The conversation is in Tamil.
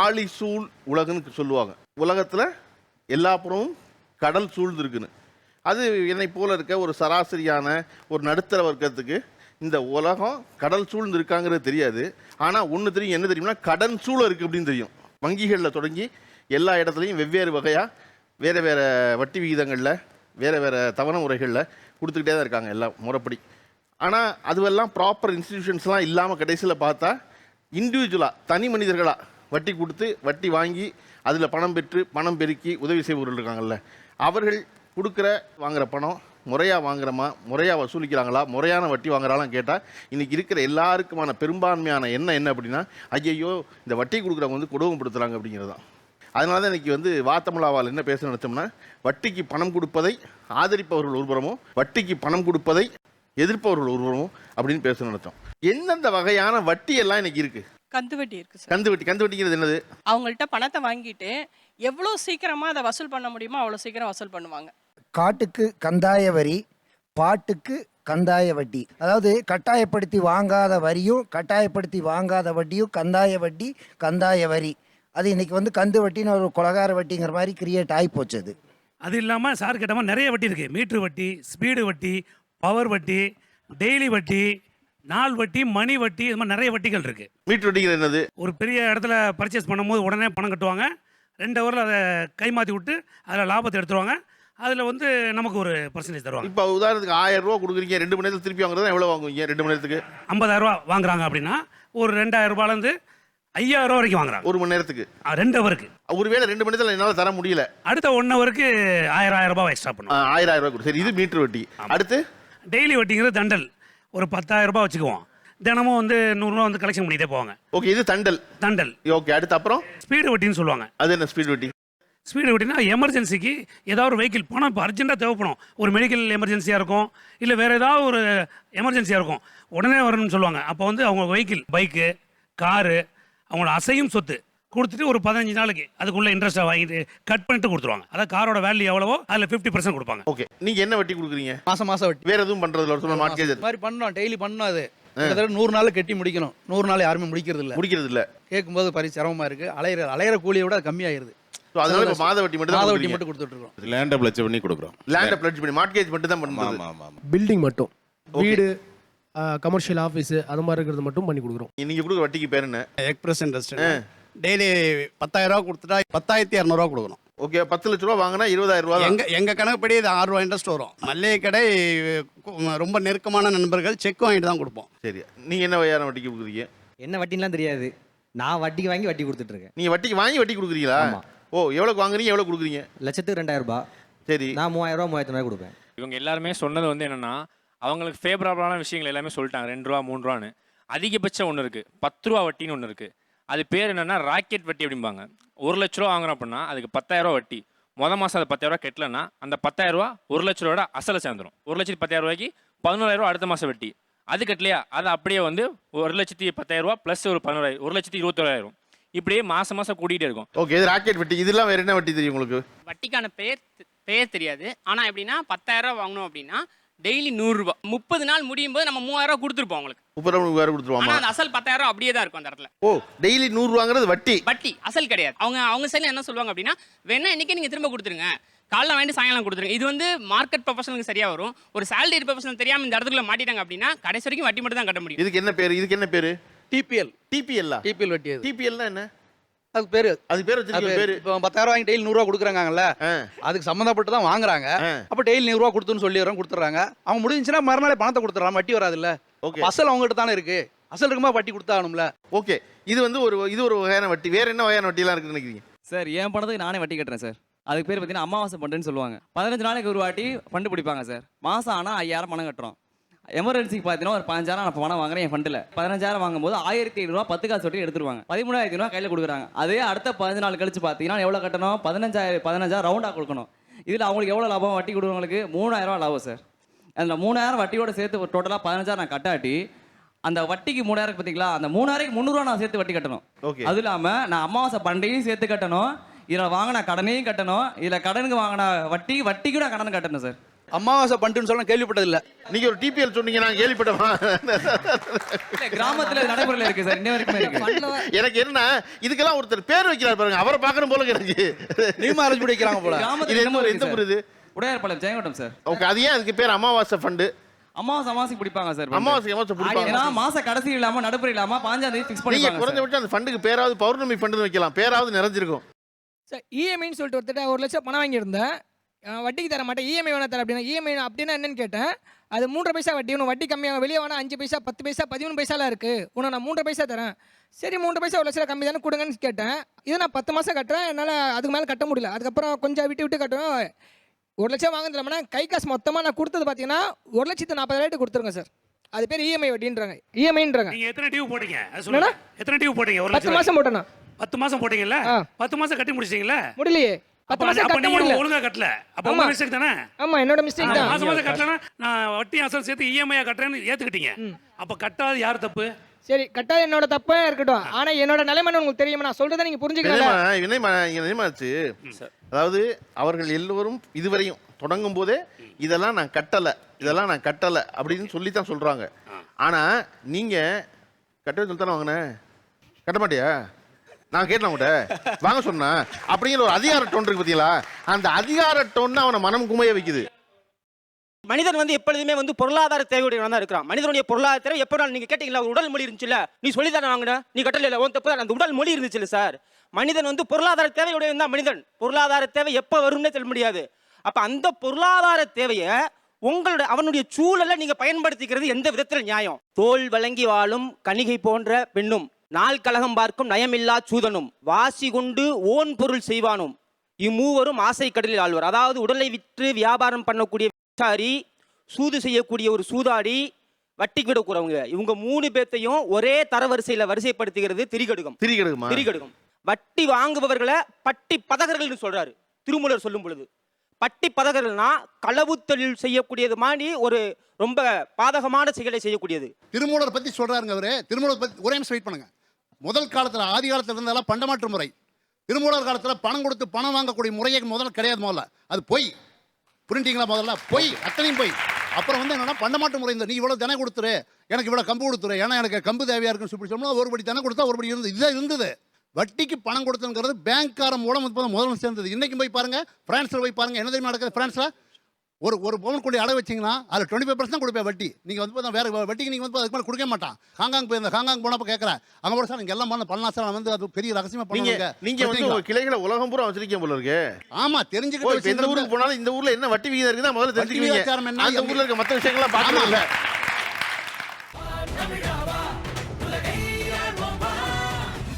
ஆழி சூழ் உலகன்னு சொல்லுவாங்க. உலகத்தில் எல்லா புறமும் கடல் சூழ்ந்து இருக்குன்னு அது என்னை போல இருக்க ஒரு சராசரியான ஒரு நடுத்தர வர்க்கத்துக்கு இந்த உலகம் கடல் சூழ்ந்து இருக்காங்கிறது தெரியாது. ஆனால் ஒன்று தெரியும் என்ன தெரியும்னா கடன் சூழ இருக்குது அப்படின்னு தெரியும். வங்கிகளில் தொடங்கி எல்லா இடத்துலையும் வெவ்வேறு வகையாக வேறு வேறு வட்டி விகிதங்களில் வேறு வேறு தவணை முறைகளில் கொடுத்துக்கிட்டே தான் இருக்காங்க எல்லாம் முறைப்படி. ஆனால் அதுவெல்லாம் ப்ராப்பர் இன்ஸ்டிடியூஷன்ஸ்லாம் இல்லாமல் கடைசியில் பார்த்தா இண்டிவிஜுவலாக தனி மனிதர்களாக வட்டி கொடுத்து வட்டி வாங்கி அதில் பணம் பெற்று பணம் பெருக்கி உதவி செய்பவர்கள் இருக்காங்கல்ல. அவர்கள் கொடுக்குற வாங்குகிற பணம் முறையாக வாங்குறமா முறையாக வசூலிக்கிறாங்களா முறையான வட்டி வாங்குறாலாம் கேட்டால் இன்றைக்கி இருக்கிற எல்லாருக்குமான பெரும்பான்மையான எண்ணம் என்ன அப்படின்னா ஐயையோ இந்த வட்டி கொடுக்குறவங்க வந்து கொடுமைப்படுத்துகிறாங்க அப்படிங்கிறது தான் அதனால தான் இன்றைக்கி வந்து வாத்தமிழாவால் என்ன பேச நினைச்சோம்னா வட்டிக்கு பணம் கொடுப்பதை ஆதரிப்பவர்கள் ஒருபுறமும் வட்டிக்கு பணம் கொடுப்பதை எதிர்ப்பவர்கள் ஒருபுறமும் அப்படின்னு பேச நடத்தோம் எந்தெந்த வகையான வட்டி எல்லாம் இன்னைக்கு இருக்கு? கந்து வட்டி இருக்கு சார் கந்து வட்டி. கந்து வட்டிங்கிறது என்னது? அவங்கள்ட்ட பணத்தை வாங்கிட்டு எவ்வளோ சீக்கிரமா அதை வசூல் பண்ண முடியுமோ அவ்வளோ சீக்கிரம் வசூல் பண்ணுவாங்க. காட்டுக்கு கந்தாய வரி பாட்டுக்கு கந்தாய வட்டி. அதாவது கட்டாயப்படுத்தி வாங்காத வரியும் கட்டாயப்படுத்தி வாங்காத வட்டியும் கந்தாய வட்டி கந்தாய வரி. அது இன்னைக்கு வந்து கந்து வட்டின்னு ஒரு கொலகார வட்டிங்கிற மாதிரி கிரியேட் ஆகி போச்சு அது. அது இல்லாமல் சார் கேட்ட மாதிரி நிறைய வட்டி இருக்குது மீட்ரு வட்டி ஸ்பீடு வட்டி பவர் வட்டி டெய்லி வட்டி நாள் வட்டி மணி வட்டி இது மாதிரி நிறைய வட்டிகள் இருக்குது மீட்டர் வட்டிங்கிறது என்னது? ஒரு பெரிய இடத்துல பர்ச்சேஸ் பண்ணும்போது உடனே பணம் கட்டுவாங்க. ரெண்டு ஹவரில் அதை கைமாற்றி விட்டு அதில் லாபத்தை எடுத்துருவாங்க. அதில் வந்து நமக்கு ஒரு பர்சன்டேஜ் தருவாங்க. இப்போ உதாரணத்துக்கு ஆயிரம் ரூபா கொடுக்குறீங்க ரெண்டு மணி நேரத்தில் திருப்பி வாங்குறதா எவ்வளோ வாங்குவீங்க ரெண்டு மணி நேரத்துக்கு? ஐம்பதாயிரரூவா வாங்குறாங்க அப்படின்னா ஒரு ரெண்டாயிரம் ரூபாயிலேருந்து ஐயாயிரம் ரூபா வரைக்கும் வாங்குறாங்க. ஒரு மணி நேரத்துக்கு? ரெண்டு ஹவருக்கு ஒருவேளை ரெண்டு மணி நேரத்தில் என்னால் தர முடியல. அடுத்த ஒன் ஹவருக்கு ஆயிரம் ஆயிரம் ரூபாய் எக்ஸ்ட்ரா பண்ணுவோம் ஆயிரம் ஆயிரம் ரூபாய் கொடு. சரி இது மீட்டர் வட்டி. அடுத்து? டெய்லி வட்டிங்கிறது தண்டல். ஒரு பத்தாயிரம் ரூபாய் வச்சுக்குவோம். தினமும் வந்து நூறுரூவா வந்து கலெக்ஷன் பண்ணிகிட்டே போவாங்க. ஓகே இது தண்டல். தண்டல். ஓகே அடுத்து அப்புறம்? ஸ்பீடு வட்டின்னு சொல்லுவாங்க. அது என்ன ஸ்பீட் வட்டி ஸ்பீடு வட்டினா எமர்ஜென்சிக்கு ஏதாவது ஒரு வெஹிக்கிள் பணம் இப்போ அர்ஜென்ட்டாக தேவைப்படும். ஒரு மெடிக்கல் எமர்ஜென்சியாக இருக்கும் இல்லை வேறு ஏதாவது ஒரு எமர்ஜென்சியாக இருக்கும். உடனே வரணும்னு சொல்லுவாங்க. அப்போ வந்து அவங்க வெஹிக்கிள் பைக்கு காரு அவங்களோட அசையும் சொத்து. கொடுத்துட்டு ஒரு பதினஞ்சு நாளைக்கு அதுக்குள்ள இன்ட்ரெஸ்ட்டாக வாங்கிட்டு கட் பண்ணிட்டு கொடுத்துருவாங்க. அதாவது காரோட வேல்யூ எவ்வளவோ அதில் ஃபிஃப்டி பர்சன்ட் கொடுப்பாங்க. ஓகே நீங்கள் என்ன வட்டி கொடுக்குறீங்க? மாசம் மாசம் வட்டி. வேற எதுவும் பண்ணுறதுல ஒரு சொல்ல மார்க்கேஜ் மாதிரி பண்ணோம் டெய்லி பண்ணோம் அது. கிட்டத்தட்ட நூறு நாள் கட்டி முடிக்கணும். நூறு நாள் யாருமே முடிக்கிறது இல்ல முடிக்கிறது இல்லை கேட்கும்போது பரி சிரமமா இருக்கு. அலையிற அலையிற கூலியை விட அது கம்மியாயிருது. அதனால இப்போ மாத வட்டி மட்டும் மாத வட்டி மட்டும் கொடுத்துட்டு இருக்கோம் லேண்டை பிளச் பண்ணி கொடுக்குறோம். லேண்டை பிளட்ஜ் பண்ணி மார்க்கேஜ் மட்டும் தான் ஆமாம் பில்டிங் மட்டும். வீடு கமர்ஷியல் ஆஃபீஸ் அது மாதிரி இருக்கிறது மட்டும் பண்ணி கொடுக்குறோம். நீங்கள் கொடுக்குற வட்டிக்கு பேர் என்ன? எக்ஸ்பிரஸ் இண்டஸ்ட்ரி டெய்லி பத்தாயிரம் ரூபா கொடுத்துட்டா பத்தாயிரத்தி இரநூறுவா கொடுக்கணும். ஓகே பத்து லட்ச ரூபா வாங்கினா இருபதாயிரம் ரூபா எங்க எங்க கணக்குப்படி இது ஆறு ரூபா இன்ட்ரெஸ்ட் வரும். மல்லிகை கடை ரொம்ப நெருக்கமான நண்பர்கள் செக் வாங்கிட்டு தான் கொடுப்போம். சரி நீங்கள் என்ன வகையான வட்டிக்கு கொடுக்குறீங்க? என்ன வட்டின்லாம் தெரியாது. நான் வட்டிக்கு வாங்கி வட்டி கொடுத்துட்டு இருக்கேன் நீங்கள் வட்டிக்கு வாங்கி வட்டி கொடுக்குறீங்களா? ஆமா. ஓ எவ்வளோக்கு வாங்குறீங்க எவ்வளோ கொடுக்குறீங்க? லட்சத்துக்கு ரெண்டாயிரம் ரூபாய் சரி. நான் மூவாயிரம் ரூபா மூவாயிரத்தி ரூபாய் கொடுப்பேன். இவங்க எல்லாருமே சொன்னது வந்து என்னன்னா அவங்களுக்கு ஃபேவரபிளான விஷயங்கள் எல்லாமே சொல்லிட்டாங்க. ரெண்டு ரூபா மூணு ரூபான்னு. அதிகபட்சம் ஒன்று இருக்குது பத்து ரூபா வட்டின்னு ஒன்று இருக்குது அது பேர் என்னன்னா ராக்கெட் வட்டி அப்படிம்பாங்க. ஒரு லட்ச ரூபா வாங்குறோம் அப்படின்னா அதுக்கு பத்தாயிரம் ரூபா வட்டி. மொதல் மாதம் அது பத்தாயிரம் ரூபா கட்டலன்னா அந்த பத்தாயிரம் ரூபா ஒரு லட்ச ரூபாயோட அசலை சேர்ந்துரும். ஒரு லட்சத்தி பத்தாயிரம் ரூபாய்க்கு பதினோராயிரம் ரூபா அடுத்த மாதம் வட்டி. அது கட்டலையா? அது அப்படியே வந்து ஒரு லட்சத்தி பத்தாயிரம் ரூபா ப்ளஸ் ஒரு பதினோராயிரம் ஒரு லட்சத்தி இருபத்தோராயிரம். இப்படியே மாதம் மாதம் கூட்டிகிட்டே இருக்கும். ஓகே இது ராக்கெட் வட்டி. இதெல்லாம் வேற என்ன வட்டி தெரியும் உங்களுக்கு? வட்டிக்கான பேர் பேர் தெரியாது. ஆனால் எப்படின்னா பத்தாயிரம் ரூபா வாங்கணும் அப்படின்னா டெய்லி நூறுரூபா முப்பது நாள் முடியும் போது நம்ம மூவாயிரம் ரூபா கொடுத்துருப்போம் உங்களுக்கு முப்பது ரூபா வேறு கொடுத்துருவாமா ஆனால் அந்த அசல் பத்தாயிரம் அப்படியே தான் இருக்கும் அந்த இடத்துல. ஓ டெய்லி நூறுரூவாங்கிறது வட்டி. வட்டி அசல் கிடையாது. அவங்க அவங்க சைடில் என்ன சொல்லுவாங்க அப்படின்னா வேணா இன்னைக்கு நீங்கள் திரும்ப கொடுத்துருங்க. காலைல வாங்கிட்டு சாயங்காலம் கொடுத்துருங்க. இது வந்து மார்க்கெட் ப்ரொஃபஷனுக்கு சரியா வரும். ஒரு சேலரி ப்ரொஃபஷனல் தெரியாம இந்த இடத்துக்குள்ள மாட்டிட்டாங்க அப்படின்னா கடைசி வரைக்கும் வட்டி மட்டும் தான் கட்ட முடியும். இதுக்கு என்ன பேர்? இதுக்கு என்ன பேர்? டிபிஎல் டிபிஎல் டிபிஎல் வட்டி அது. டிபிஎல்னா என்ன? அதுக்கு பேரு. அது பேர் வச்சிருக்கீங்க பேர். இப்போ பத்தாயிரம் வாங்கி டெய்லி நூறுரூவா கொடுக்குறாங்கல்ல அதுக்கு சம்மந்தப்பட்டு தான் வாங்குறாங்க. அப்போ டெய்லி நூறுரூவா கொடுத்துன்னு சொல்லிடுறோம் கொடுத்துட்றாங்க. அவங்க முடிஞ்சுன்னா மறுநாளே பணத்தை கொடுத்துட்றாங்க வட்டி வராதுல்ல. ஓகே. அசல் அவங்ககிட்ட தானே இருக்கு. அசல் இருக்குமா வட்டி கொடுத்தாகணும்ல ஓகே. இது வந்து ஒரு இது ஒரு வகையான வட்டி. வேற என்ன வகையான வட்டிலாம் இருக்குன்னு நினைக்கிறீங்க? சார் என் பணத்துக்கு நானே வட்டி கட்டுறேன் சார். அதுக்கு பேர் பார்த்தீங்கன்னா அமாவாசை ஃபண்டுன்னு சொல்லுவாங்க. பதினஞ்சு நாளைக்கு ஒரு வாட்டி ஃபண்டு பிடிப்பாங்க சார். மாதம் ஆனால் ஐயாயிரம் பணம் கட்டுறோம். எமர்ஜென்சிக்கு பார்த்தீங்கன்னா ஒரு பதினஞ்சாயிரம் நான் பணம் வாங்குறேன் என் ஃபண்டில் பதினஞ்சாயிரம் வாங்கும்போது ஆயிரத்தி ஐநூறுரூவா பத்து காசு வட்டி எடுத்துருவாங்க. பதிமூணாயிரத்தி ரூபா கையில் கொடுக்குறாங்க. அதே அடுத்த பதினஞ்சு நாள் கழிச்சு பார்த்தீங்கன்னா எவ்வளோ கட்டணும்? பதினஞ்சாயிரம் பதினஞ்சாயிரம் ரவுண்டாக கொடுக்கணும். இதில் அவங்களுக்கு எவ்வளோ லாபம்? வட்டி கொடுக்குறவங்களுக்கு மூணாயிரம் ரூபா லாபம் சார் அந்த மூணாயிரம் வட்டியோட சேர்த்து டோட்டலாக பதினஞ்சாயிரம் நான் கட்டாட்டி அந்த வட்டிக்கு மூணாயிரம் பார்த்தீங்களா அந்த மூணாயிரம் முந்நூறுவா நான் சேர்த்து வட்டி கட்டணும். ஓகே அது இல்லாமல் நான் அமாவாசை பண்டையும் சேர்த்து கட்டணும். இதில் வாங்கின கடனையும் கட்டணும். இதில் கடனுக்கு வாங்கின வட்டி வட்டிக்கு நான் கடன் கட்டணும் சார் அமாவாசை பண்டுன்னு சொல்ல கேள்விப்பட்டதில்ல. நீங்க ஒரு டிபிஎல் சொன்னீங்க நான் கேள்விப்பட்டமா இல்ல கிராமத்துல நடைமுறையில் இருக்கு சார் இன்ன வரைக்குமே இருக்கு. எனக்கு என்ன இதுக்கெல்லாம் ஒருத்தர் பேர் வைக்கிறார் பாருங்க அவரை பார்க்கணும் போல எனக்கு. நீமா அரேஞ்ச் பண்ணி வைக்கிறாங்க போல. கிராமத்துல இது என்னமோ எந்த. ஊர் இது உடையார்பாளையம் ஜெயங்கொண்டம் சார். ஓகே அது ஏன் அதுக்கு பேர் அமாவாசை ஃபண்டு அமாவாசை அமாவாசைக்கு பிடிப்பாங்க சார். அமாவாசை அமாவாசை ஏன்னா பிடிப்பாங்க மாச கடைசி இல்லாம நடுப்புற இல்லாம பாஞ்சாம் தேதி ஃபிக்ஸ் நீங்க பண்ணிப்பாங்க சார். குறைஞ்சபட்சம் அந்த ஃபண்டுக்கு பேராவது பௌர்ணமி ஃபண்டுன்னு வைக்கலாம் பேராவது நிறைஞ்சிருக்கும். சார் இஎம்ஐன்னு சொல்லிட்டு ஒருத்தர் ஒரு லட்சம் பணம் வாங்கியிருந்தேன். வட்டிக்கு தர மாட்டேன். இஎம்ஐ வேணா தர அப்படின்னா. இஎம்ஐ அப்படின்னா என்னன்னு கேட்டேன். அது மூன்றரை பைசா வட்டி. உனக்கு வட்டி கம்மியாக வெளியே வேணா அஞ்சு பைசா பத்து பைசா பதிமூணு பைசாலாம் இருக்கு. உனக்கு நான் மூன்றரை பைசா தரேன். சரி மூன்று பைசா ஒரு லட்சம் கம்மி தானே கொடுங்கன்னு கேட்டேன். இதை நான் பத்து மாதம் கட்டுறேன். என்னால் அதுக்கு மேலே கட்ட முடியல. அதுக்கப்புறம் கொஞ்சம் விட்டு விட்டு கட்டுவேன். ஒரு லட்சம் வாங்குறதுலனா கை காசு மொத்தமாக நான் கொடுத்தது பார்த்தீங்கன்னா ஒரு லட்சத்து நாற்பதாயிரத்து கொடுத்துருங்க சார். அது பேர் இஎம்ஐ வட்டின்றாங்க. இஎம்ஐன்றாங்க நீங்க எத்தனை டியூ போட்டீங்க? எத்தனை டியூ போட்டீங்க? ஒரு பத்து லட்சம். மாதம் போட்டேண்ணா பத்து மாசம் போட்டீங்கல்ல. பத்து மாசம் கட்டி முடிச்சிட்டீங்களா? முடியலையே. பத்து அப்ப கட்ட முடியல. ஒழுங்கா கட்டல. அப்ப ஆமா. உங்க மிஸ்டேக் தானே? ஆமாம் என்னோட மிஸ்டேக் தான். மாசம் மாசம் கட்டலனா நான் வட்டி அசல் சேர்த்து இஎம்ஐ கட்டுறேன்னு ஏத்துக்கிட்டீங்க. அப்ப கட்டாது யார் தப்பு? சரி கட்டாயம் என்னோட தப்பா இருக்கட்டும். ஆனா என்னோட நிலைமைன்னு உங்களுக்கு தெரியுமா? நான் சொல்றதை நீங்க புரிஞ்சுக்கல வினயமா வினயமா இங்க வினயமாச்சு அதாவது அவர்கள் எல்லோரும் இதுவரையும் தொடங்கும் போதே இதெல்லாம் நான் கட்டல இதெல்லாம் நான் கட்டல அப்படின்னு சொல்லி தான் சொல்றாங்க ஆனா நீங்க கட்டவே சொல்லி தானே வாங்கினேன் கட்ட மாட்டியா? நான் கேட்டேன் உங்கள்கிட்ட வாங்க சொன்னா. அப்படிங்கிற ஒரு அதிகார டோன் இருக்கு பார்த்தீங்களா அந்த அதிகார டோன் அவனை மனம் குமைய வைக்குது. மனிதன் வந்து எப்பொழுதுமே வந்து பொருளாதார தேவையுடைய தான் இருக்கிறான். மனிதனுடைய பொருளாதார தேவை எப்போ நீங்க கேட்டீங்களா? ஒரு உடல் மொழி இருந்துச்சுல்ல? நீ சொல்லி தானே வாங்கின? நீ கட்டல உன் தப்பு தான். அந்த உடல் மொழி இருந்துச்சுல்ல சார்? மனிதன் வந்து பொருளாதார தேவையுடைய தான் மனிதன். பொருளாதார தேவை எப்போ வரும்னே சொல்ல முடியாது. அப்போ அந்த பொருளாதார தேவையை உங்களுடைய அவனுடைய சூழலை நீங்க பயன்படுத்திக்கிறது எந்த விதத்தில் நியாயம்? தோல் வழங்கி வாழும் கணிகை போன்ற பெண்ணும். நாள் கலகம் பார்க்கும் நயமில்லா சூதனும் வாசி கொண்டு ஓன் பொருள் செய்வானும். இம்மூவரும் ஆசை கடலில் ஆழ்வர். அதாவது உடலை விற்று வியாபாரம் பண்ணக்கூடிய விசாரி சூது செய்யக்கூடிய ஒரு சூதாடி வட்டிக்கு விடக்கூடவங்க இவங்க மூணு பேர்த்தையும் ஒரே தரவரிசையில வரிசைப்படுத்துகிறது திரிகடுகம். திரிகடுமா திரிகடுகம். வட்டி வாங்குபவர்களை பட்டி பதகர்கள்னு சொல்றாரு. திருமூலர் சொல்லும் பொழுது. பட்டி பதகர்கள்னா களவு தொழில் செய்யக்கூடியது மாதிரி ஒரு ரொம்ப பாதகமான செயலை செய்யக்கூடியது. திருமூலர் பத்தி சொல்றாருங்க அவரு. திருமூலர் பத்தி ஒரே நிமிஷம் வெயிட் பண்ணுங்க. முதல் காலத்தில் ஆதி காலத்தில் இருந்ததெல்லாம் பண்டமாற்று முறை. திருமூலர் காலத்தில் பணம் கொடுத்து பணம் வாங்கக்கூடிய முறையே முதல்ல கிடையாது முதல்ல. அது பொய். புரிஞ்சிங்களா முதல்ல பொய். அத்தனையும் பொய். அப்புறம் வந்து என்னன்னா பண்டமாற்று முறை இந்த நீ இவ்வளோ தினம் கொடுத்துரு. எனக்கு இவ்வளோ கம்பு கொடுத்துரு. ஏன்னா எனக்கு கம்பு தேவையாக இருக்குன்னு சொல்லி சொன்னா ஒரு படி தினம் கொடுத்தா ஒரு படி இருந்தது. இதுதான் இருந்தது. வட்டிக்கு பணம் கொடுத்துங்கிறது பேங்க்காரன் மூலம் முதல்ல சேர்ந்தது. இன்றைக்கும் போய் பாருங்க. ஃப்ரான்ஸில் போய் பாருங்க. என்ன தெரியுமா நடக்குது? ஃப்ரான்ஸில் ஒரு ஒரு பவுன் கொண்டு அடை வச்சிங்கன்னா அதில் டுவெண்ட்டி ஃபைவ் பர்சன்ட் கொடுப்பேன் வட்டி. நீங்கள் வந்து பார்த்தா வேற வட்டிக்கு நீங்கள் வந்து அதுக்கு மேலே கொடுக்க மாட்டான். ஹாங்காங் போயிருந்தேன் ஹாங்காங் போனப்போ கேட்குறேன் அங்கே போட சார் நீங்கள் எல்லாம் பண்ண பண்ணலாம் சார் வந்து அது பெரிய ரகசியமாக நீங்க பண்ணுவாங்க நீங்க வந்து கிளைகளை உலகம் பூரா வச்சிருக்கீங்க போல இருக்கு. ஆமா ஓ, இப்ப தெரிஞ்சுக்கிட்டு எந்த ஊருக்கு போனாலும் இந்த ஊர்ல என்ன வட்டி விகிதம் இருக்குதா முதல்ல என்ன? அந்த ஊர்ல இருக்க மத்த விஷயங்கள்லாம் பார்க்கறது இல்ல